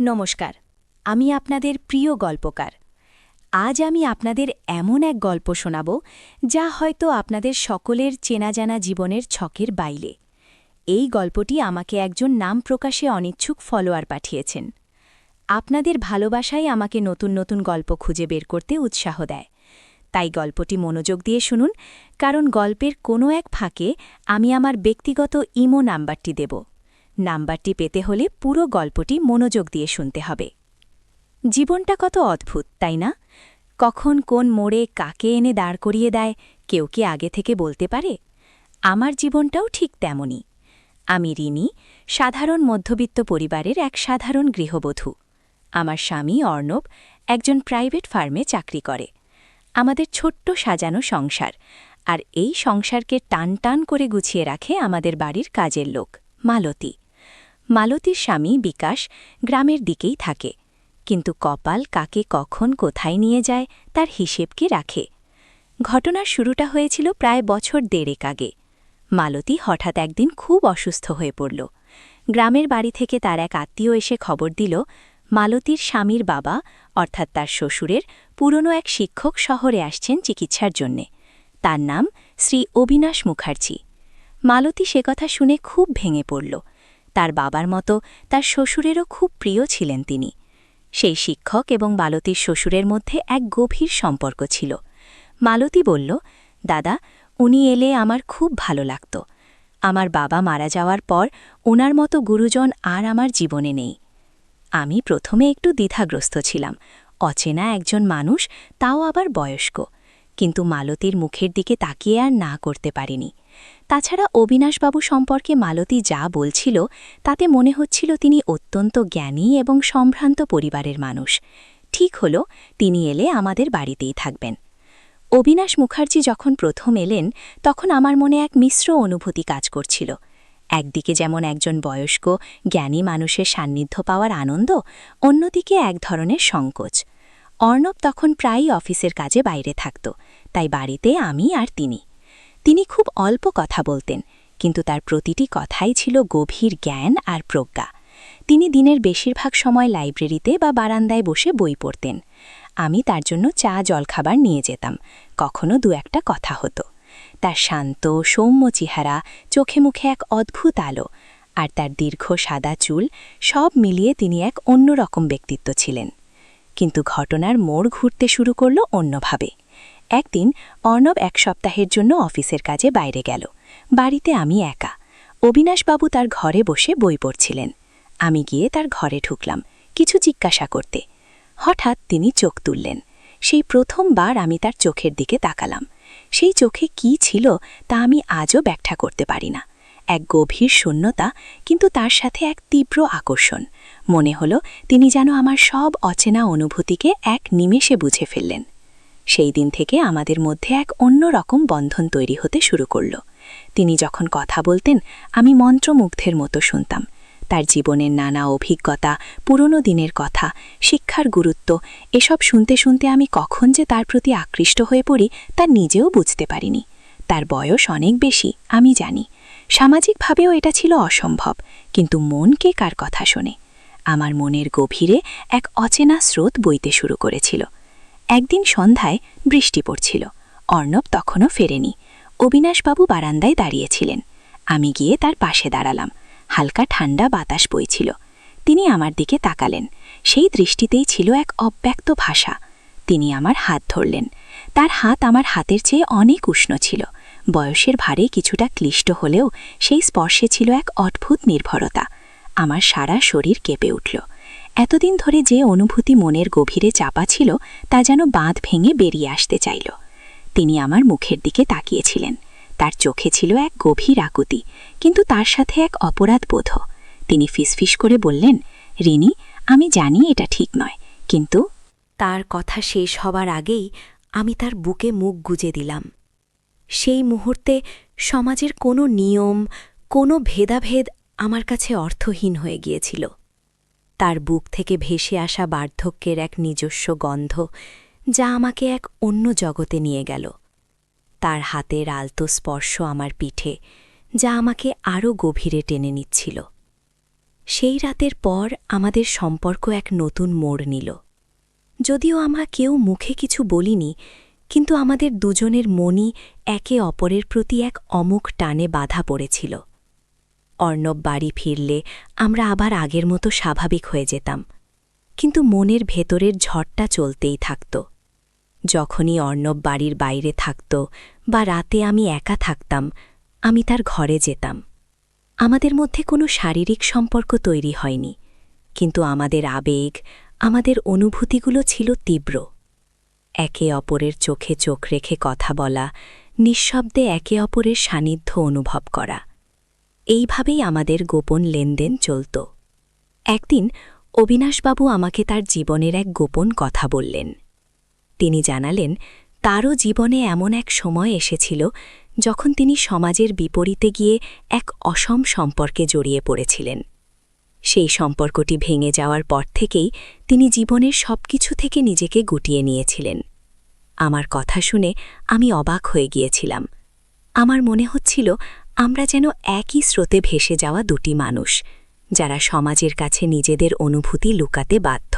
নমস্কার, আমি আপনাদের প্রিয় গল্পকার। আজ আমি আপনাদের এমন এক গল্প শোনাব যা হয়তো আপনাদের সকলের চেনা জানা জীবনের ছকের বাইলে। এই গল্পটি আমাকে একজন নাম প্রকাশে অনিচ্ছুক ফলোয়ার পাঠিয়েছেন। আপনাদের ভালোবাসাই আমাকে নতুন নতুন গল্প খুঁজে বের করতে উৎসাহ দেয়। তাই গল্পটি মনোযোগ দিয়ে শুনুন, কারণ গল্পের কোনো এক ফাঁকে আমি আমার ব্যক্তিগত ইমো নাম্বারটি দেব। নাম্বারটি পেতে হলে পুরো গল্পটি মনোযোগ দিয়ে শুনতে হবে। জীবনটা কত অদ্ভুত, তাই না? কখন কোন মোড়ে কাকে এনে দাঁড় করিয়ে দেয়, কেউ কি আগে থেকে বলতে পারে? আমার জীবনটাও ঠিক তেমনই। আমি রিনি সাধারণ মধ্যবিত্ত পরিবারের এক সাধারণ গৃহবধূ। আমার স্বামী অর্ণব একজন প্রাইভেট ফার্মে চাকরি করে। আমাদের ছোট্ট সাজানো সংসার, আর এই সংসারকে টান টান করে গুছিয়ে রাখে আমাদের বাড়ির কাজের লোক, মালতী। মালতীর স্বামী বিকাশ গ্রামের দিকেই থাকে। কিন্তু কপাল কাকে কখন কোথায় নিয়ে যায় তার হিসেবকে রাখে? ঘটনার শুরুটা হয়েছিল প্রায় বছর দেড়েক আগে। মালতী হঠাৎ একদিন খুব অসুস্থ হয়ে পড়ল। গ্রামের বাড়ি থেকে তার এক আত্মীয় এসে খবর দিল, মালতীর স্বামীর বাবা, অর্থাৎ তার শ্বশুরের, পুরনো এক শিক্ষক শহরে আসছেন চিকিৎসার জন্যে। তার নাম শ্রী অবিনাশ মুখার্জি। মালতী সে কথা শুনে খুব ভেঙে পড়ল। তার বাবার মতো তার শ্বশুরেরও খুব প্রিয় ছিলেন তিনি। সেই শিক্ষক এবং মালতীর শ্বশুরের মধ্যে এক গভীর সম্পর্ক ছিল। মালতী বলল, দাদা, উনি এলে আমার খুব ভালো লাগত। আমার বাবা মারা যাওয়ার পর ওনার মতো গুরুজন আর আমার জীবনে নেই। আমি প্রথমে একটু দ্বিধাগ্রস্ত ছিলাম। অচেনা একজন মানুষ, তাও আবার বয়স্ক। কিন্তু মালতীর মুখের দিকে তাকিয়ে আর না করতে পারিনি। তাছাড়া অবিনাশবাবু সম্পর্কে মালতী যা বলছিল, তাতে মনে হচ্ছিল তিনি অত্যন্ত জ্ঞানী এবং সম্ভ্রান্ত পরিবারের মানুষ। ঠিক হল, তিনি এলে আমাদের বাড়িতেই থাকবেন। অবিনাশ মুখার্জি যখন প্রথম এলেন, তখন আমার মনে এক মিশ্র অনুভূতি কাজ করছিল। একদিকে যেমন একজন বয়স্ক, জ্ঞানী মানুষের সান্নিধ্য পাওয়ার আনন্দ, অন্যদিকে এক ধরনের সংকোচ। অর্ণব তখন প্রায়ই অফিসের কাজে বাইরে থাকত, তাই বাড়িতে আমি আর তিনি। তিনি খুব অল্প কথা বলতেন, কিন্তু তার প্রতিটি কথাই ছিল গভীর জ্ঞান আর প্রজ্ঞা। তিনি দিনের বেশিরভাগ সময় লাইব্রেরিতে বা বারান্দায় বসে বই পড়তেন। আমি তার জন্য চা, জলখাবার নিয়ে যেতাম, কখনো দু একটা কথা হতো। তার শান্ত, সৌম্য চেহারা, চোখে মুখে এক অদ্ভুত আলো, আর তার দীর্ঘ সাদা চুল, সব মিলিয়ে তিনি এক অন্যরকম ব্যক্তিত্ব ছিলেন। কিন্তু ঘটনার মোড় ঘুরতে শুরু করল অন্যভাবে। একদিন অর্ণব এক সপ্তাহের জন্য অফিসের কাজে বাইরে গেল। বাড়িতে আমি একা। অবিনাশবাবু তার ঘরে বসে বই পড়ছিলেন। আমি গিয়ে তার ঘরে ঢুকলাম, কিছু জিজ্ঞাসা করতে। হঠাৎ তিনি চোখ তুললেন। সেই প্রথমবার আমি তার চোখের দিকে তাকালাম। সেই চোখে কি ছিল তা আমি আজও ব্যাখ্যা করতে পারি না। এক গভীর শূন্যতা, কিন্তু তার সাথে এক তীব্র আকর্ষণ। মনে হল তিনি যেন আমার সব অচেনা অনুভূতিকে এক নিমেষে বুঝে ফেললেন। সেই দিন থেকে আমাদের মধ্যে এক অন্য রকম বন্ধন তৈরি হতে শুরু করল। তিনি যখন কথা বলতেন, আমি মন্ত্রমুগ্ধের মতো শুনতাম। তার জীবনের নানা অভিজ্ঞতা, পুরনো দিনের কথা, শিক্ষার গুরুত্ব, এসব শুনতে শুনতে আমি কখন যে তার প্রতি আকৃষ্ট হয়ে পড়ি, তা নিজেও বুঝতে পারিনি। তার বয়স অনেক বেশি, আমি জানি। সামাজিকভাবেও এটা ছিল অসম্ভব, কিন্তু মন কে কার কথা শোনে? আমার মনের গভীরে এক অচেনা স্রোত বইতে শুরু করেছিল। একদিন সন্ধ্যায় বৃষ্টি পড়ছিল। অর্ণব তখনও ফেরেনি। অবিনাশবাবু বারান্দায় দাঁড়িয়েছিলেন। আমি গিয়ে তার পাশে দাঁড়ালাম। হালকা ঠান্ডা বাতাস বইছিল। তিনি আমার দিকে তাকালেন। সেই দৃষ্টিতেই ছিল এক অব্যক্ত ভাষা। তিনি আমার হাত ধরলেন। তার হাত আমার হাতের চেয়ে অনেক উষ্ণ ছিল। বয়সের ভারে কিছুটা ক্লিষ্ট হলেও সেই স্পর্শে ছিল এক অদ্ভুত নির্ভরতা। আমার সারা শরীর কেঁপে উঠল। এতদিন ধরে যে অনুভূতি মনের গভীরে চাপা ছিল, তা যেন বাঁধ ভেঙে বেরিয়ে আসতে চাইল। তিনি আমার মুখের দিকে তাকিয়েছিলেন। তার চোখে ছিল এক গভীর আকুতি, কিন্তু তার সাথে এক অপরাধ বোধ। তিনি ফিসফিস করে বললেন, রিনি, আমি জানি এটা ঠিক নয়, কিন্তু তার কথা শেষ হবার আগেই আমি তার বুকে মুখ গুজে দিলাম। সেই মুহূর্তে সমাজের কোনো নিয়ম, কোনো ভেদাভেদ আমার কাছে অর্থহীন হয়ে গিয়েছিল। তার বুক থেকে ভেসে আসা বার্ধক্যের এক নিজস্ব গন্ধ, যা আমাকে এক অন্য জগতে নিয়ে গেল। তার হাতের আলতো স্পর্শ আমার পিঠে, যা আমাকে আরও গভীরে টেনে নিচ্ছিল। সেই রাতের পর আমাদের সম্পর্ক এক নতুন মোড় নিল। যদিও আমরা কেউ মুখে কিছু বলিনি, কিন্তু আমাদের দুজনের মনই একে অপরের প্রতি এক অমুক টানে বাধা পড়েছিল। অর্ণব বাড়ি ফিরলে আমরা আবার আগের মতো স্বাভাবিক হয়ে যেতাম। কিন্তু মনের ভেতরের ঝড়টা চলতেই থাকত। যখনই অর্ণব বাড়ির বাইরে থাকত বা রাতে আমি একা থাকতাম, আমি তার ঘরে যেতাম। আমাদের মধ্যে কোনো শারীরিক সম্পর্ক তৈরি হয়নি, কিন্তু আমাদের আবেগ, আমাদের অনুভূতিগুলো ছিল তীব্র। একে অপরের চোখে চোখ রেখে কথা বলা, নিঃশব্দে একে অপরের সান্নিধ্য অনুভব করা। এইভাবেই আমাদের গোপন লেনদেন চলত। একদিন অবিনাশবাবু আমাকে তার জীবনের এক গোপন কথা বললেন। তিনি জানালেন, তারও জীবনে এমন এক সময় এসেছিল যখন তিনি সমাজের বিপরীতে গিয়ে এক অসম সম্পর্কে জড়িয়ে পড়েছিলেন। সেই সম্পর্কটি ভেঙে যাওয়ার পর থেকেই তিনি জীবনের সবকিছু থেকে নিজেকে গুটিয়ে নিয়েছিলেন। আমার কথা শুনে আমি অবাক হয়ে গিয়েছিলাম। আমার মনে হচ্ছিল আমরা যেন একই স্রোতে ভেসে যাওয়া দুটি মানুষ, যারা সমাজের কাছে নিজেদের অনুভূতি লুকাতে বাধ্য।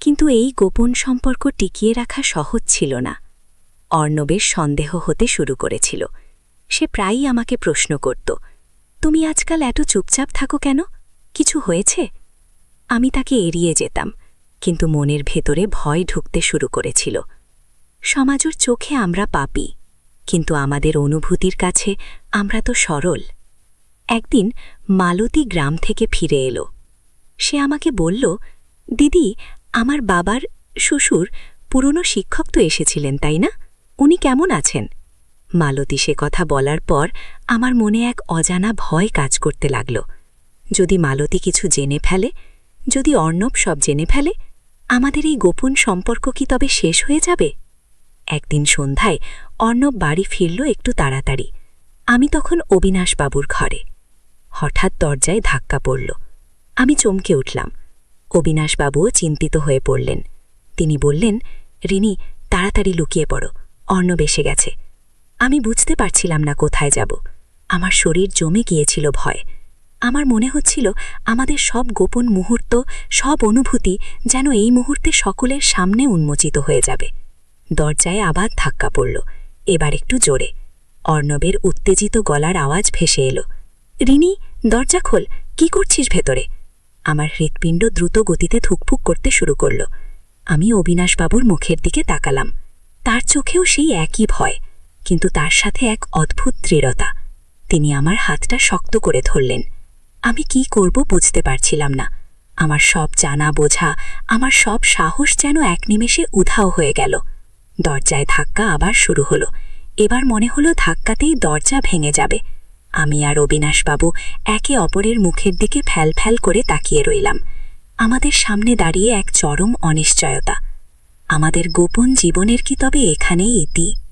কিন্তু এই গোপন সম্পর্ক টিকিয়ে রাখা সহজ ছিল না। অর্ণবের সন্দেহ হতে শুরু করেছিল। সে প্রায়ই আমাকে প্রশ্ন করত, তুমি আজকাল এত চুপচাপ থাকো কেন? কিছু হয়েছে? আমি তাকে এড়িয়ে যেতাম, কিন্তু মনের ভেতরে ভয় ঢুকতে শুরু করেছিল। সমাজের চোখে আমরা পাপি। কিন্তু আমাদের অনুভূতির কাছে আমরা তো সরল। একদিন মালতী গ্রাম থেকে ফিরে এলো। সে আমাকে বলল, দিদি, আমার বাবার শ্বশুর পুরনো শিক্ষক তো এসেছিলেন, তাই না? উনি কেমন আছেন? মালতী সে কথা বলার পর আমার মনে এক অজানা ভয় কাজ করতে লাগল। যদি মালতী কিছু জেনে ফেলে, যদি অর্ণব সব জেনে ফেলে, আমাদের এই গোপন সম্পর্ক কি তবে শেষ হয়ে যাবে? একদিন সন্ধ্যায় অর্ণব বাড়ি ফিরল একটু তাড়াতাড়ি। আমি তখন অবিনাশবাবুর ঘরে। হঠাৎ দরজায় ধাক্কা পড়ল। আমি চমকে উঠলাম। অবিনাশবাবুও চিন্তিত হয়ে পড়লেন। তিনি বললেন, রিনি, তাড়াতাড়ি লুকিয়ে পড়ো। অর্ণব এসে গেছে। আমি বুঝতে পারছিলাম না কোথায় যাব। আমার শরীর জমে গিয়েছিল ভয়। আমার মনে হচ্ছিল আমাদের সব গোপন মুহূর্ত, সব অনুভূতি যেন এই মুহূর্তে সকলের সামনে উন্মোচিত হয়ে যাবে। দরজায় আবার ধাক্কা পড়ল। এবার একটু জোরে। অর্ণবের উত্তেজিত গলার আওয়াজ ভেসে এলো। রিনি, দরজা খোল। কি করছিস ভেতরে? আমার হৃৎপিণ্ড দ্রুত গতিতে থুকফুক করতে শুরু করল। আমি অবিনাশবাবুর মুখের দিকে তাকালাম। তার চোখেও সেই একই ভয়, কিন্তু তার সাথে এক অদ্ভুত দৃঢ়তা। তিনি আমার হাতটা শক্ত করে ধরলেন। আমি কি করব বুঝতে পারছিলাম না। আমার সব জানা বোঝা, আমার সব সাহস যেন এক নিমেষে উধাও হয়ে গেল। দরজায় ধাক্কা আবার শুরু হলো। এবার মনে হলো ধাক্কাতেই দরজা ভেঙে যাবে। আমি আর অবিনাশবাবু একে অপরের মুখের দিকে ফ্যাল ফ্যাল করে তাকিয়ে রইলাম। আমাদের সামনে দাঁড়িয়ে এক চরম অনিশ্চয়তা। আমাদের গোপন জীবনের কি তবে এখানেই ইতি?